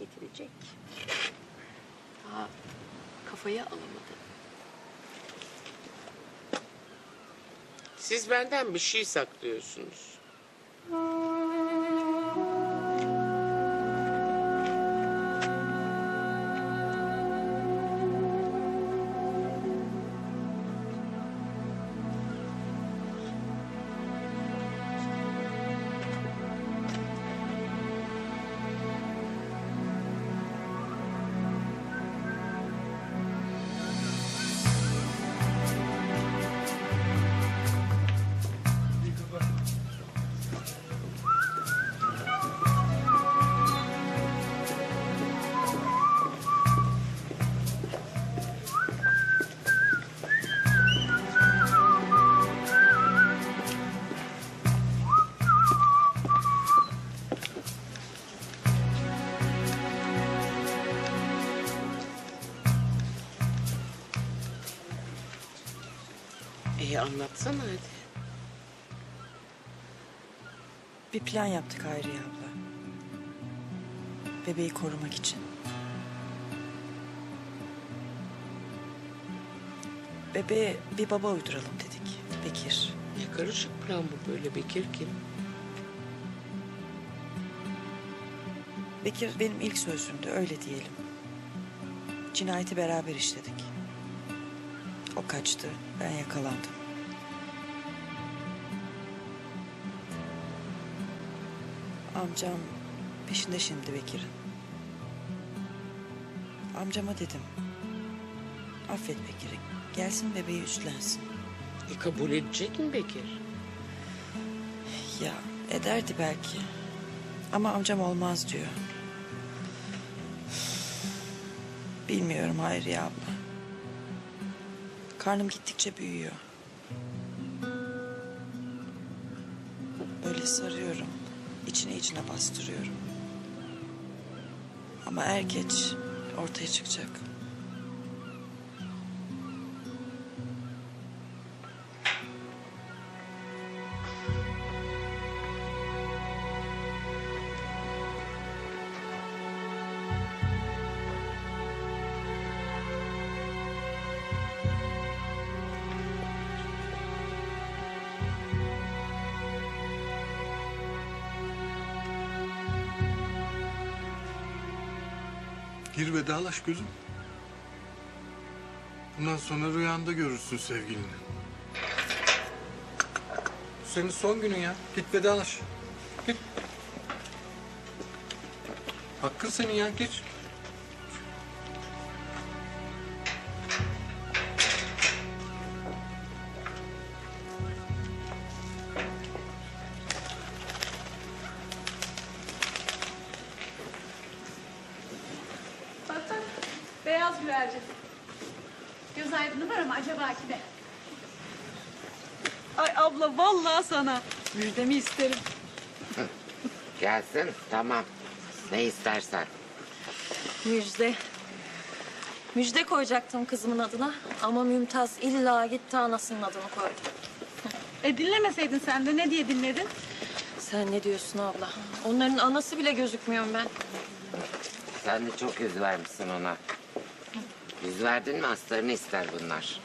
getirecek. Daha kafayı alamadı. Siz benden bir şey saklıyorsunuz. Anlatsana hadi. Bir plan yaptık Hayriye abla. Bebeği korumak için. Bebeğe bir baba uyduralım dedik. Bekir. Ne karışık plan bu böyle Bekir kim? Bekir benim ilk sözümdü öyle diyelim. Cinayeti beraber işledik. O kaçtı, ben yakalandım. Amcam peşinde şimdi Bekir'in. Amcama dedim. Affet Bekir'i. Gelsin bebeği üstlensin. E kabul edecek mi Bekir? Ya ederdi belki. Ama amcam olmaz diyor. Bilmiyorum Hayriye abla. Karnım gittikçe büyüyor. Böyle sarıyorum. İçine içine bastırıyorum. Ama er geç ortaya çıkacak. Gir vedalaş gözüm. Bundan sonra rüyanda görürsün sevgilini. Senin son günün ya. Git vedalaş. Git. Hakkın senin ya. Geç. Beyaz güvercin. Göz aydını var ama acaba kime? Ay abla vallahi sana. Müjdemi isterim. Gelsin tamam. Ne istersen. Müjde. Müjde koyacaktım kızımın adına ama Mümtaz illa gitti anasının adını koydu. E dinlemeseydin sen de ne diye dinledin? Sen ne diyorsun abla? Onların anası bile gözükmüyorum ben. Sen de çok yüz vermişsin ona. Yüz verdin mi aslarını ister bunlar.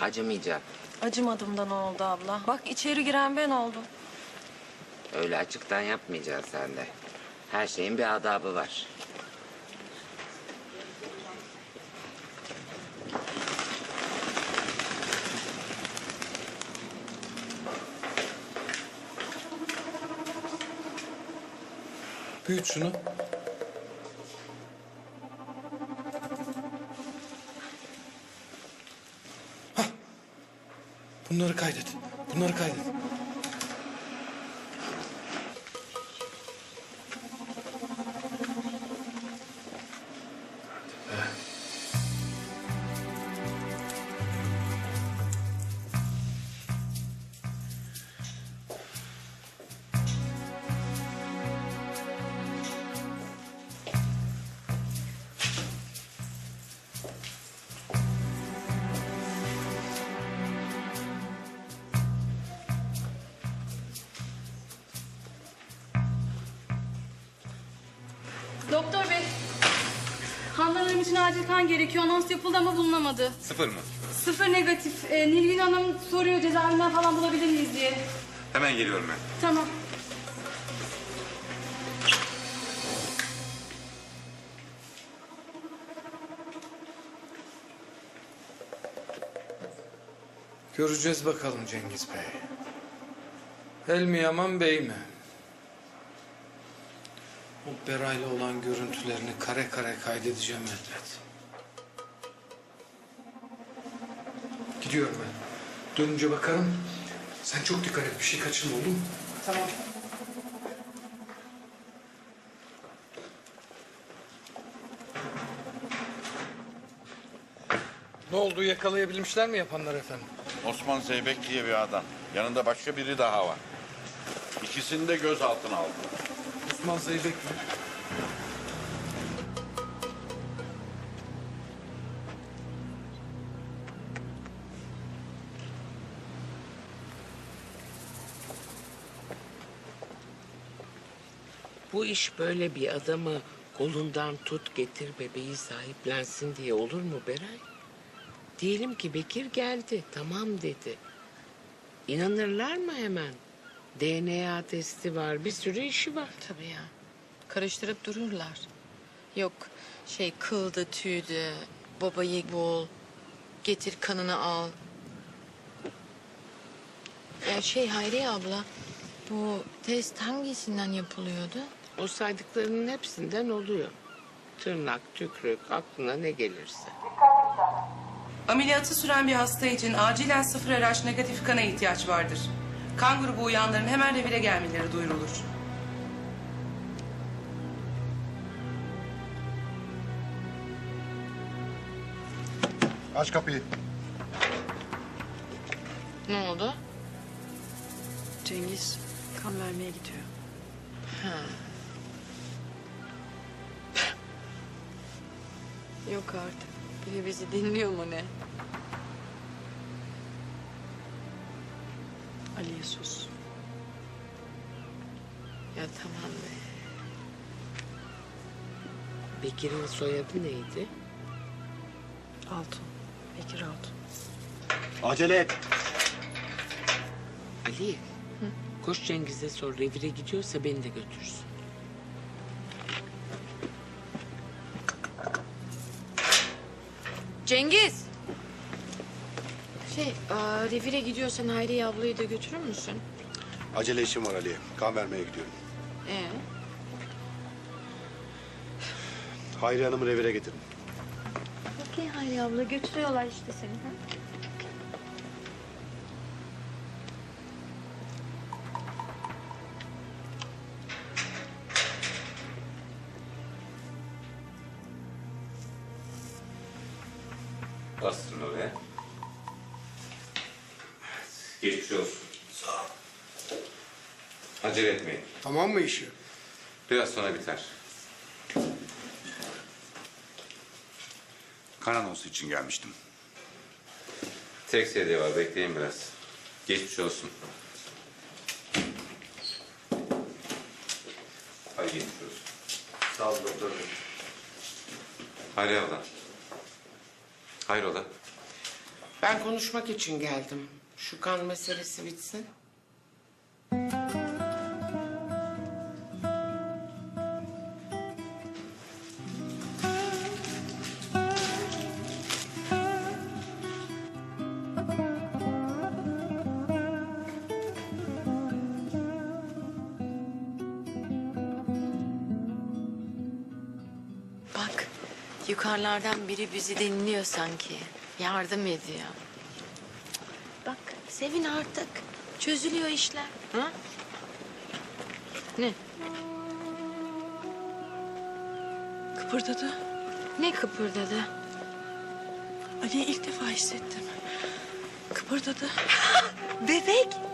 Acımayacak. Acımadım da ne oldu abla? Bak içeri giren ben oldum. Öyle açıktan yapmayacaksın sen de. Her şeyin bir adabı var. Büyüt şunu. Bunları kaydet. Bunları kaydet. Doktor bey, Handan Hanım için acil kan gerekiyor. Anons yapıldı ama bulunamadı. Sıfır mı? Sıfır negatif. Ee, Nilgün Hanım soruyor cezaevinden falan bulabilir miyiz diye. Hemen geliyorum ben. Tamam. Göreceğiz bakalım Cengiz Bey. El mi yaman bey mi? O Beray'la olan görüntülerini kare kare kaydedeceğim elbet. Gidiyorum ben. Dönünce bakarım. Sen çok dikkat et bir şey kaçırma olur mu? Tamam. Ne oldu yakalayabilmişler mi yapanlar efendim? Osman Zeybek diye bir adam. Yanında başka biri daha var. İkisini de gözaltına aldı. Osman Zeybek mi? Bu iş böyle bir adamı kolundan tut getir bebeği sahiplensin diye olur mu Beray? Diyelim ki Bekir geldi tamam dedi. İnanırlar mı hemen? DNA testi var bir sürü işi var. Tabii ya. Karıştırıp dururlar. Yok şey kıldı tüydü. Babayı bul. Getir kanını al. Ya şey Hayriye abla. Bu test hangisinden yapılıyordu? O saydıklarının hepsinden oluyor. Tırnak, tükrük, aklına ne gelirse. Ameliyatı süren bir hasta için acilen sıfır RH negatif kana ihtiyaç vardır. Kan grubu uyanların hemen revire gelmeleri duyurulur. Aç kapıyı. Ne oldu? Cengiz kan vermeye gidiyor. Yok artık. Biri bizi dinliyor mu ne? Ali'ye sus. Ya tamam be. Bekir'in soyadı neydi? Altun. Bekir Altun. Acele et. Ali. Koş Cengiz'e sor revire gidiyorsa beni de götürsün. Cengiz! Şey, aa, revire gidiyorsan Hayriye ablayı da götürür müsün? Acele işim var Ali. Kan vermeye gidiyorum. Ee? Hayri Hanım'ı revire getirin. Okey Hayri abla götürüyorlar işte seni. Ha? Bastırın oraya. Geçmiş olsun. Sağ ol. Acele etmeyin. Tamam mı işi? Biraz sonra biter. Kan anonsu için gelmiştim. Tek sedye var bekleyin biraz. Geçmiş olsun. Hadi geçmiş olsun. Sağ olun doktor bey. Hayri abla. Hayrola? Ben konuşmak için geldim. Şu kan meselesi bitsin. Bak, yukarılardan biri bizi dinliyor sanki. Yardım ediyor. Sevin artık. Çözülüyor işler. Ha? Ne? Kıpırdadı. Ne kıpırdadı? Ali'yi ilk defa hissettim. Kıpırdadı. Bebek.